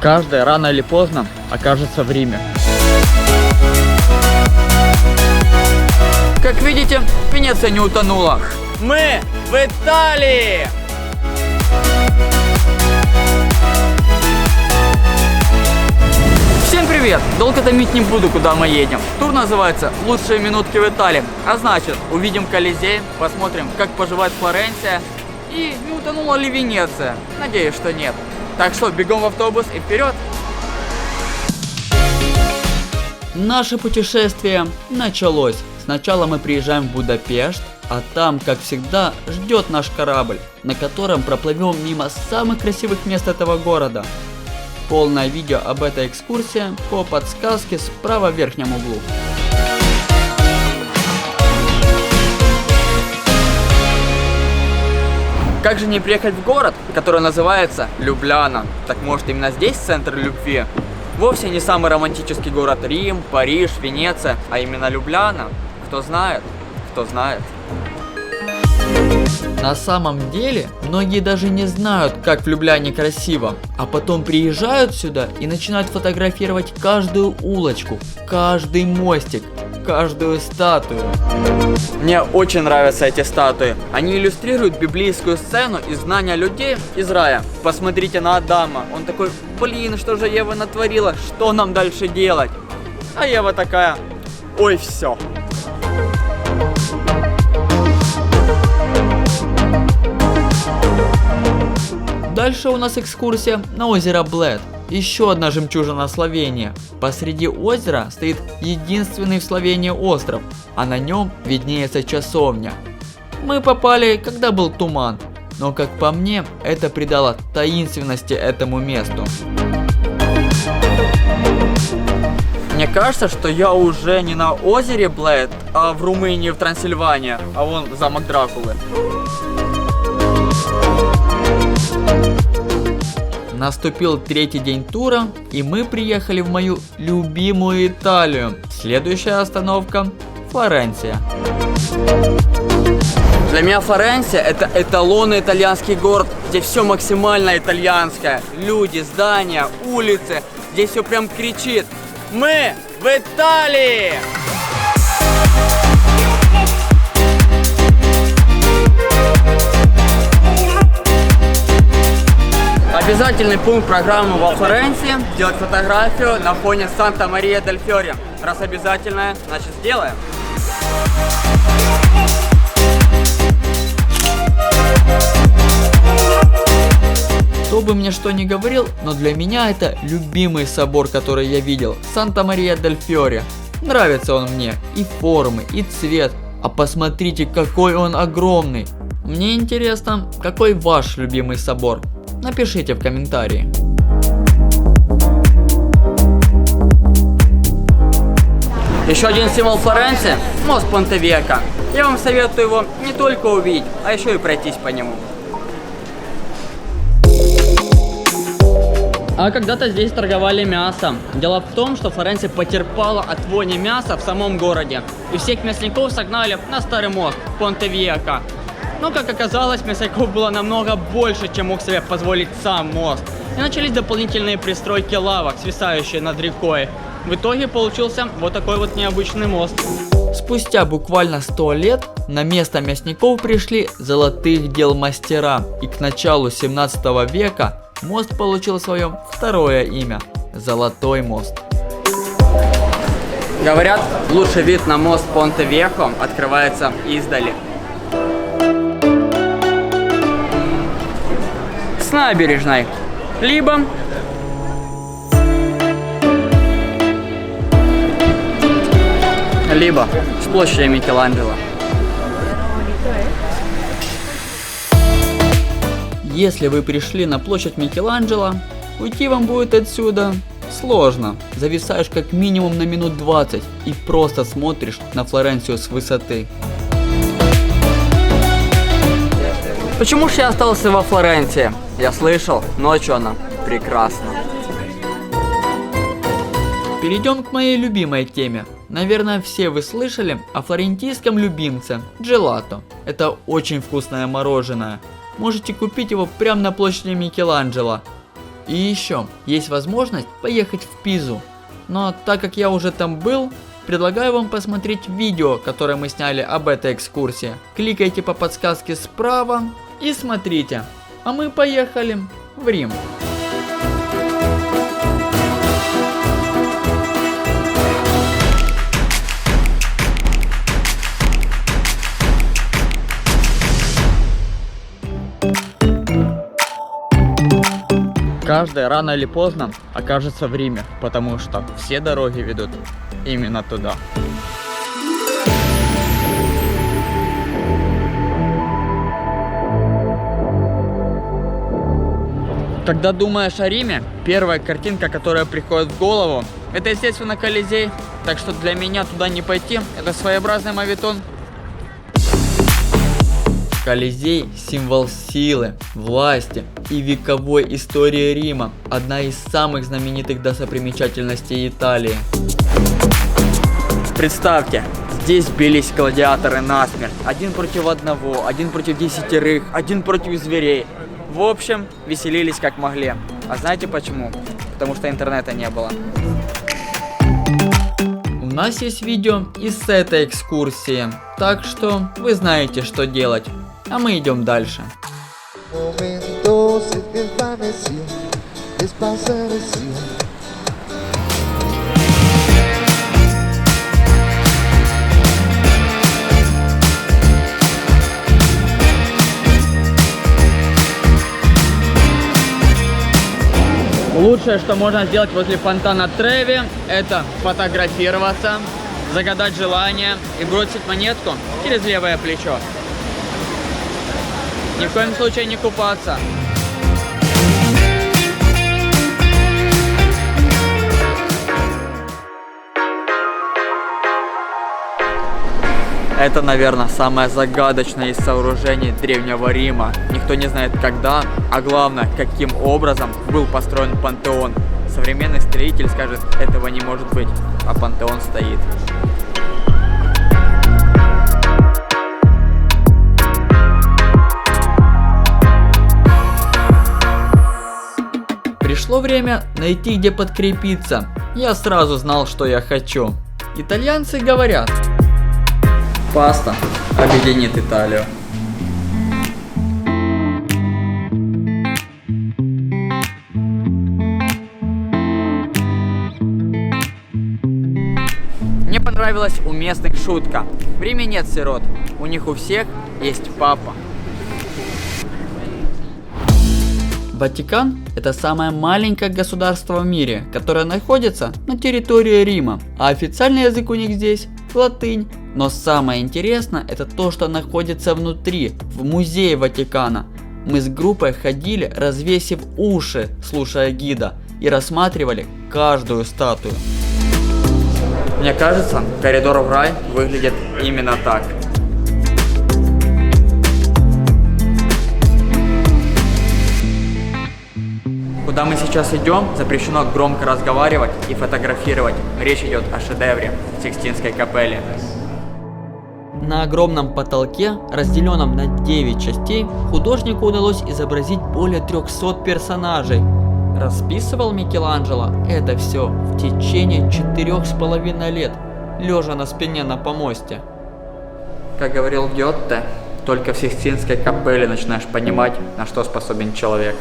Каждый рано или поздно окажется в Риме. Как видите, Венеция не утонула. Мы в Италии! Всем привет! Долго томить не буду, куда мы едем. Тур называется «Лучшие минутки в Италии». А значит, увидим Колизей, посмотрим, как поживает Флоренция и не утонула ли Венеция. Надеюсь, что нет. Так что бегом в автобус и вперед! Наше путешествие началось. Сначала мы приезжаем в Будапешт, а там, как всегда, ждет наш корабль, на котором проплывем мимо самых красивых мест этого города. Полное видео об этой экскурсии по подсказке справа в верхнем углу. Как же не приехать в город, который называется Любляна? Так может именно здесь центр любви? Вовсе не самый романтический город Рим, Париж, Венеция, а именно Любляна. Кто знает, кто знает. На самом деле, многие даже не знают, как в Любляне красиво, а потом приезжают сюда и начинают фотографировать каждую улочку, каждый мостик, каждую статую. Мне очень нравятся эти статуи. Они иллюстрируют библейскую сцену изгнания людей из рая. Посмотрите на Адама. Он такой, блин, что же Ева натворила? Что нам дальше делать? А Ева такая, ой, все. Дальше у нас экскурсия на озеро Блэд. Еще одна жемчужина Словения. Посреди озера стоит единственный в Словении остров, а на нем виднеется часовня. Мы попали, когда был туман, но как по мне, это придало таинственности этому месту. Мне кажется, что я уже не на озере Блэд, а в Румынии, в Трансильвании, а вон замок Дракулы. Наступил третий день тура, и мы приехали в мою любимую Италию. Следующая остановка – Флоренция. Для меня Флоренция – это эталонный итальянский город, где все максимально итальянское. Люди, здания, улицы. Здесь все прям кричит. Мы в Италии! Обязательный пункт программы во Флоренции – сделать фотографию на фоне Санта-Мария-дель-Фьори. Раз обязательное, значит сделаем. Кто бы мне что ни говорил, но для меня это любимый собор, который я видел – Санта-Мария-дель-Фьори. Нравится он мне и формы, и цвет, а посмотрите, какой он огромный. Мне интересно, какой ваш любимый собор? Напишите в комментарии. Еще один символ Флоренции – мост Понтевека. Я вам советую его не только увидеть, а еще и пройтись по нему. А когда-то здесь торговали мясом. Дело в том, что Флоренция потерпала от вони мяса в самом городе. И всех мясников согнали на старый мост Понтевека. Но, как оказалось, мясников было намного больше, чем мог себе позволить сам мост. И начались дополнительные пристройки лавок, свисающие над рекой. В итоге получился вот такой вот необычный мост. Спустя буквально 100 лет на место мясников пришли золотых дел мастера. И к началу 17 века мост получил свое второе имя – Золотой мост. Говорят, лучший вид на мост Понте-Вехо открывается издали. С набережной. Либо либо с площади Микеланджело. Если вы пришли на площадь Микеланджело, уйти вам будет отсюда сложно. Зависаешь как минимум на минут 20 и просто смотришь на Флоренцию с высоты. Почему же я остался во Флоренции? Я слышал, ночью она прекрасна. Перейдем к моей любимой теме. Наверное, все вы слышали о флорентийском любимце – джелато. Это очень вкусное мороженое. Можете купить его прямо на площади Микеланджело. И еще, есть возможность поехать в Пизу. Но так как я уже там был, предлагаю вам посмотреть видео, которое мы сняли об этой экскурсии. Кликайте по подсказке справа и смотрите. А мы поехали в Рим. Каждый рано или поздно окажется в Риме, потому что все дороги ведут именно туда. Когда думаешь о Риме, первая картинка, которая приходит в голову, это, естественно, Колизей. Так что для меня туда не пойти, это своеобразный мавитон. Колизей – символ силы, власти и вековой истории Рима, одна из самых знаменитых достопримечательностей Италии. Представьте, здесь бились гладиаторы насмерть. Один против одного, один против десятерых, один против зверей. В общем, веселились как могли. А знаете почему? Потому что интернета не было. У нас есть видео и с этой экскурсии, так что вы знаете, что делать. А мы идем дальше. momento Лучшее, что можно сделать возле фонтана Треви, это фотографироваться, загадать желание и бросить монетку через левое плечо. Ни в коем случае не купаться. Это, наверное, самое загадочное из сооружений Древнего Рима. Никто не знает когда, а главное, каким образом был построен пантеон. Современный строитель скажет, этого не может быть, а пантеон стоит. Пришло время найти где подкрепиться. Я сразу знал, что я хочу. Итальянцы говорят, Паста объединит Италию. Понравилась у местных шутка. В нет сирот, у них у всех есть папа. Ватикан – это самое маленькое государство в мире, которое находится на территории Рима, а официальный язык у них здесь – латынь. Но самое интересное – это то, что находится внутри, в музее Ватикана. Мы с группой ходили, развесив уши, слушая гида, и рассматривали каждую статую. Мне кажется, коридор в рай выглядит именно так. Куда мы сейчас идем, запрещено громко разговаривать и фотографировать. Речь идет о шедевре Сикстинской капелли. На огромном потолке, разделенном на 9 частей, художнику удалось изобразить более 300 персонажей. Расписывал Микеланджело это все в течение четырех с половиной лет, лежа на спине на помосте. Как говорил Гетте, только в Сикстинской капелле начинаешь понимать, на что способен человек.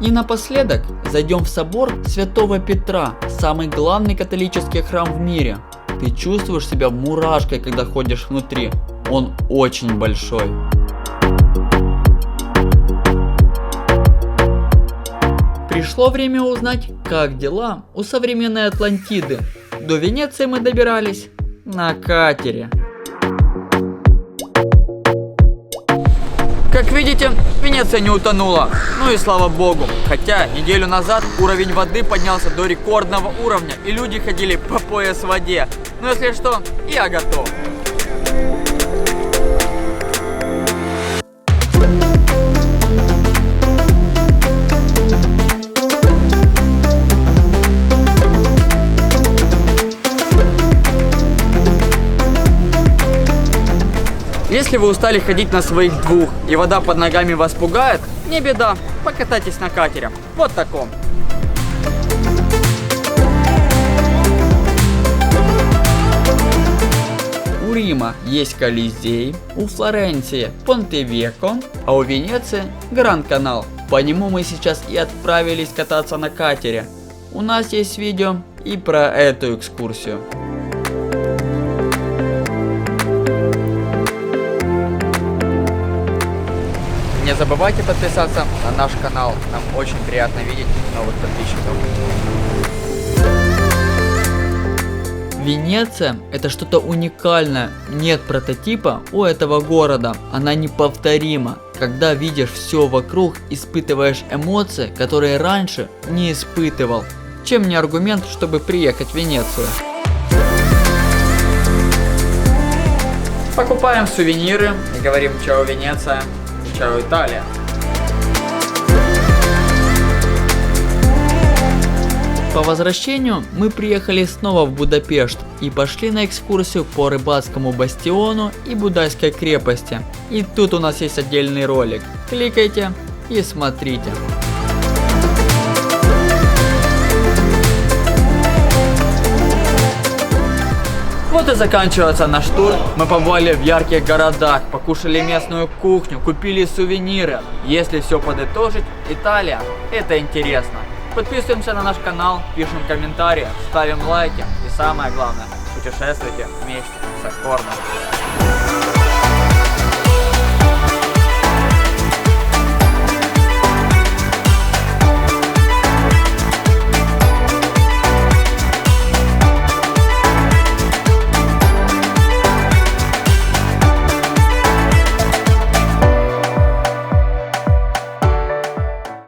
И напоследок зайдем в собор Святого Петра, самый главный католический храм в мире. Ты чувствуешь себя мурашкой, когда ходишь внутри. Он очень большой. Пришло время узнать, как дела у современной Атлантиды. До Венеции мы добирались на катере. Как видите, Венеция не утонула. Ну и слава богу. Хотя неделю назад уровень воды поднялся до рекордного уровня, и люди ходили по пояс в воде. Но если что, я готов. Если вы устали ходить на своих двух, и вода под ногами вас пугает, Не беда, покатайтесь на катере. Вот таком. У Рима есть Колизей, у Флоренции Понтевеко, а у Венеции Гранд-канал. По нему мы сейчас и отправились кататься на катере. У нас есть видео и про эту экскурсию. Не забывайте подписаться на наш канал. Нам очень приятно видеть новых подписчиков. Венеция – это что-то уникальное. Нет прототипа у этого города. Она неповторима. Когда видишь все вокруг, испытываешь эмоции, которые раньше не испытывал. Чем не аргумент, чтобы приехать в Венецию? Покупаем сувениры и говорим «Чао, Венеция», «Чао, Италия». По возвращению мы приехали снова в Будапешт и пошли на экскурсию по рыбацкому бастиону и Будайской крепости. И тут у нас есть отдельный ролик. Кликайте и смотрите. Вот и заканчивается наш тур. Мы побывали в ярких городах, покушали местную кухню, купили сувениры. Если все подытожить, Италия – это интересно. Подписываемся на наш канал, пишем комментарии, ставим лайки и самое главное, путешествуйте вместе с Аккордом.